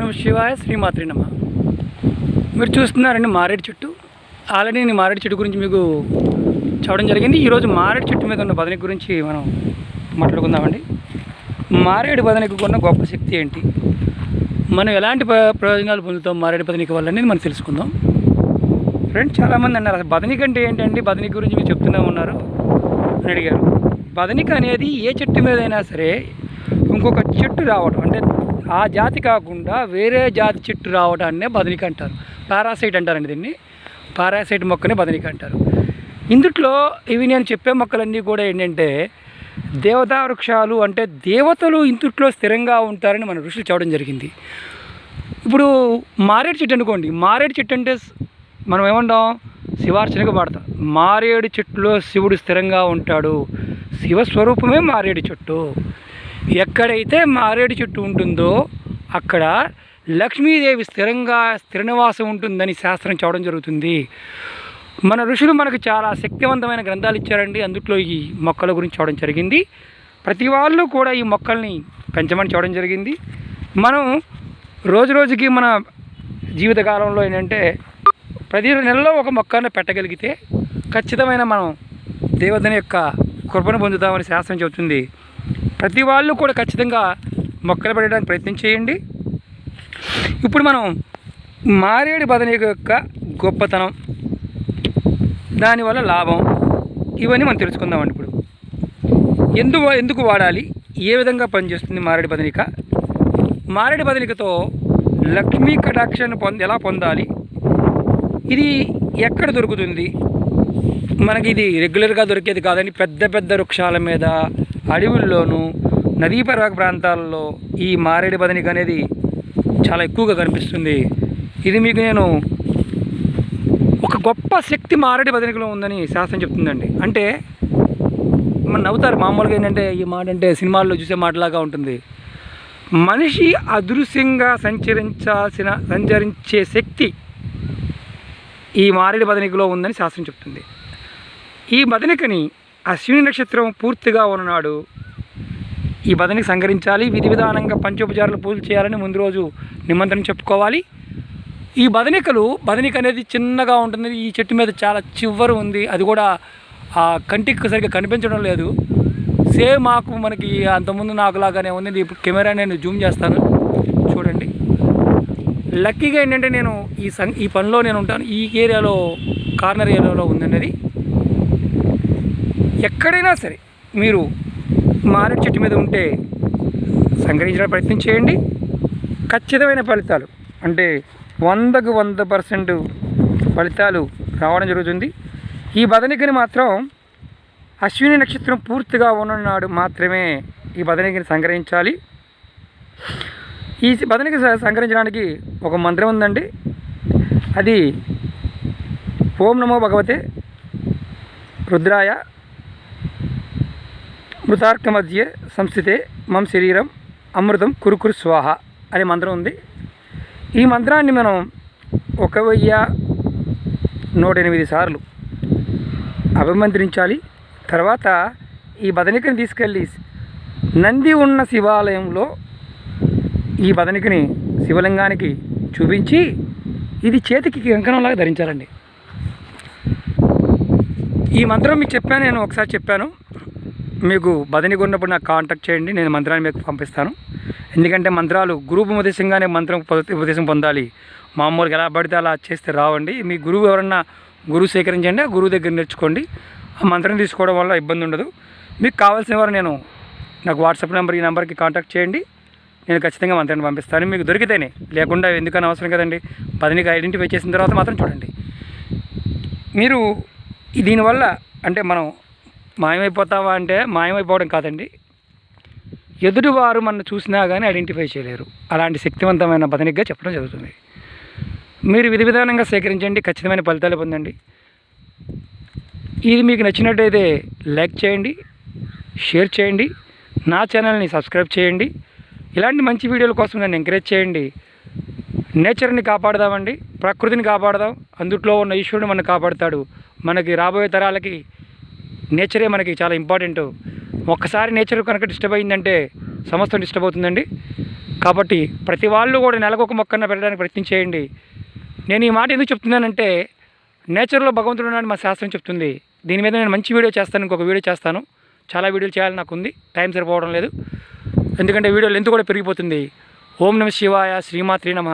నమ శివాయ శ్రీమాత్రి నమ. మీరు చూస్తున్నారండి మారేడు చెట్టు. ఆల్రెడీ నేను మారేడు చెట్టు గురించి మీకు చెప్పడం జరిగింది. ఈరోజు మారేడు చెట్టు మీద ఉన్న బదనిక గురించి మనం మాట్లాడుకుందామండి. మారేడు బదనికకు ఉన్న గొప్ప శక్తి ఏంటి? మనం ఎలాంటి ప్ర- ప్రయోజనాలు పొందుతాం మారేడు బదనిక వల్ల అనేది మనం తెలుసుకుందాం. ఫ్రెండ్స్ చాలామంది అన్నారు అసలు బదనిక అంటే ఏంటండి? బదనిక గురించి మీరు చెప్తూనే ఉన్నారు అని అడిగారు. బదనిక అనేది ఏ చెట్టు మీద అయినా సరే ఇంకొక చెట్టు రావడం అంటే ఆ జాతి కాకుండా వేరే జాతి చెట్టు రావడాన్నే బదనిక అంటారు. పారాసైట్ అంటారండి దీన్ని. పారాసైట్ మొక్కనే బదనిక అంటారు. ఇందుట్లో ఇవి నేను చెప్పే మొక్కలన్నీ కూడా ఏంటంటే దేవతా వృక్షాలు అంటే దేవతలు ఇందుట్లో స్థిరంగా ఉంటారని మన ఋషులు చెప్పడం జరిగింది. ఇప్పుడు మారేడు చెట్టు అనుకోండి. మారేడు చెట్టు అంటే మనం ఏమంటాం? శివార్చనగా వాడతాం. మారేడు చెట్టులో శివుడు స్థిరంగా ఉంటాడు. శివస్వరూపమే మారేడు చెట్టు. ఎక్కడైతే మారేడు చెట్టు ఉంటుందో అక్కడ లక్ష్మీదేవి స్థిరంగా స్థిర నివాసం ఉంటుందని శాస్త్రం చెప్పడం జరుగుతుంది. మన ఋషులు మనకు చాలా శక్తివంతమైన గ్రంథాలు ఇచ్చారండి. అందుట్లో ఈ మొక్కల గురించి చూడడం జరిగింది. ప్రతి వాళ్ళు కూడా ఈ మొక్కల్ని పెంచమని చూడడం జరిగింది. మనం రోజు రోజుకి మన జీవితకాలంలో ఏంటంటే ప్రతి నెలలో ఒక మొక్కను పెట్టగలిగితే ఖచ్చితమైన మనం దేవతని యొక్క కృపను పొందుతామని శాస్త్రం చెబుతుంది. ప్రతి వాళ్ళు కూడా ఖచ్చితంగా మొక్కలు పెట్టడానికి ప్రయత్నం చేయండి. ఇప్పుడు మనం మారేడు బదనీ యొక్క గొప్పతనం దానివల్ల లాభం ఇవన్నీ మనం తెలుసుకుందామండి ఇప్పుడు. ఎందుకు ఎందుకు వాడాలి? ఏ విధంగా పనిచేస్తుంది మారేడు బదనిక? మారేడు బదనికతో లక్ష్మీ కటాక్షాన్ని పొంది ఎలా పొందాలి? ఇది ఎక్కడ దొరుకుతుంది? మనకి ఇది రెగ్యులర్గా దొరికేది కాదండి. పెద్ద పెద్ద వృక్షాల మీద అడవుల్లోనూ నదీ పర్వక ప్రాంతాల్లో ఈ మారేడు బదనిక అనేది చాలా ఎక్కువగా కనిపిస్తుంది. ఇది మీకు నేను ఒక గొప్ప శక్తి మారేడు బదనికలో ఉందని శాస్త్రం చెప్తుందండి. అంటే మన నవ్వుతారు మామూలుగా ఏంటంటే ఈ మాట అంటే సినిమాల్లో చూసే మాటలాగా ఉంటుంది. మనిషి అదృశ్యంగా సంచరించాల్సిన సంచరించే శక్తి ఈ మారేడు బదనికలో ఉందని శాస్త్రం చెప్తుంది. ఈ బదనికని అశ్విని నక్షత్రం పూర్తిగా ఉన్ననాడు. ఈ బదని సంకరించాలి విధి విధానంగా పంచోపచారాలు పూజలు చేయాలని ముందు రోజు నిమంత్రణ చెప్పుకోవాలి. ఈ బదనికలు బదనిక అనేది చిన్నగా ఉంటుంది. ఈ చెట్టు మీద చాలా చివరి ఉంది. అది కూడా ఆ కంటికి సరిగ్గా కనిపించడం లేదు. సేమ్ ఆకు మనకి అంతకుముందు నాకు లాగానే ఉంది. ఇప్పుడు కెమెరా నేను జూమ్ చేస్తాను. చూడండి. లక్కీగా ఏంటంటే నేను ఈ సం ఈ పనిలో నేను ఉంటాను. ఈ ఏరియాలో కార్నర్ ఏరియాలో ఉందండి అది ఎక్కడైనా సరే మీరు మారేడు చెట్టు మీద ఉంటే సంగ్రహించడానికి ప్రయత్నం చేయండి. ఖచ్చితమైన ఫలితాలు అంటే వందకు వంద పర్సెంట్ ఫలితాలు రావడం జరుగుతుంది. ఈ బదనికని మాత్రం అశ్విని నక్షత్రం పూర్తిగా ఉన్ననాడు మాత్రమే ఈ బదనికని సంగ్రహించాలి. ఈ బదనికి సంగ్రహించడానికి ఒక మంత్రం ఉందండి. అది ఓం నమో భగవతే రుద్రాయ మృతార్క మధ్య సంస్థితే మం శరీరం అమృతం కురుకురు స్వాహ అనే మంత్రం ఉంది. ఈ మంత్రాన్ని మనం ఒక వెయ్యి నూట ఎనిమిది సార్లు అభిమంత్రించాలి. తర్వాత ఈ బదనికని తీసుకెళ్ళి నంది ఉన్న శివాలయంలో ఈ బదనికని శివలింగానికి చూపించి ఇది చేతికి కంకణంలాగా ధరించాలండి. ఈ మంత్రం మీకు చెప్పాను నేను ఒకసారి చెప్పాను. మీకు బదనికి ఉన్నప్పుడు నాకు కాంటాక్ట్ చేయండి నేను మంత్రాన్ని మీకు పంపిస్తాను. ఎందుకంటే మంత్రాలు గురువు ఉపదేశంగానే మంత్రం ఉపదేశం పొందాలి. మామూలుగా ఎలా పడితే అలా చేస్తే రావండి. మీ గురువు ఎవరన్నా గురువు సేకరించండి ఆ గురువు దగ్గర నేర్చుకోండి. ఆ మంత్రం తీసుకోవడం వల్ల ఇబ్బంది ఉండదు. మీకు కావాల్సిన వారు నేను నాకు వాట్సాప్ నెంబర్ ఈ నెంబర్కి కాంటాక్ట్ చేయండి. నేను ఖచ్చితంగా మంత్రాన్ని పంపిస్తాను. మీకు దొరికితేనే లేకుండా ఎందుకని అవసరం కదండి? పదినికి ఐడెంటిఫై చేసిన తర్వాత మాత్రం చూడండి. మీరు దీనివల్ల అంటే మనం మాయమైపోతావా అంటే మాయమైపోవడం కాదండి. ఎదుటివారు మన చూసినా కానీ ఐడెంటిఫై చేయలేరు. అలాంటి శక్తివంతమైన బదనిగ్గా చెప్పడం జరుగుతుంది. మీరు విధి విధానంగా సేకరించండి ఖచ్చితమైన ఫలితాలు పొందండి. ఇది మీకు నచ్చినట్టయితే లైక్ చేయండి షేర్ చేయండి నా ఛానల్ని సబ్స్క్రైబ్ చేయండి. ఇలాంటి మంచి వీడియోల కోసం నన్ను ఎంకరేజ్ చేయండి. నేచర్ని కాపాడదామండి ప్రకృతిని కాపాడదాం. అందుట్లో ఉన్న ఈశ్వరుడు మనం కాపాడుతాడు. మనకి రాబోయే తరాలకి నేచరే మనకి చాలా ఇంపార్టెంట్. ఒక్కసారి నేచర్ కనుక డిస్టర్బ్ అయిందంటే సమస్తం డిస్టర్బ్ అవుతుందండి. కాబట్టి ప్రతి వాళ్ళు కూడా నెలకు ఒక మొక్కన పెట్టడానికి ప్రయత్నం చేయండి. నేను ఈ మాట ఎందుకు చెప్తున్నానంటే నేచర్లో భగవంతుడు ఉన్నాడని మా శాస్త్రం చెప్తుంది. దీని మీద నేను మంచి వీడియో చేస్తాను ఇంకొక వీడియో చేస్తాను. చాలా వీడియోలు చేయాలి నాకు ఉంది టైం సరిపోవడం లేదు. ఎందుకంటే వీడియో లెంత్ కూడా పెరిగిపోతుంది. ఓం నమ శివాయ శ్రీమాత్రి నమ.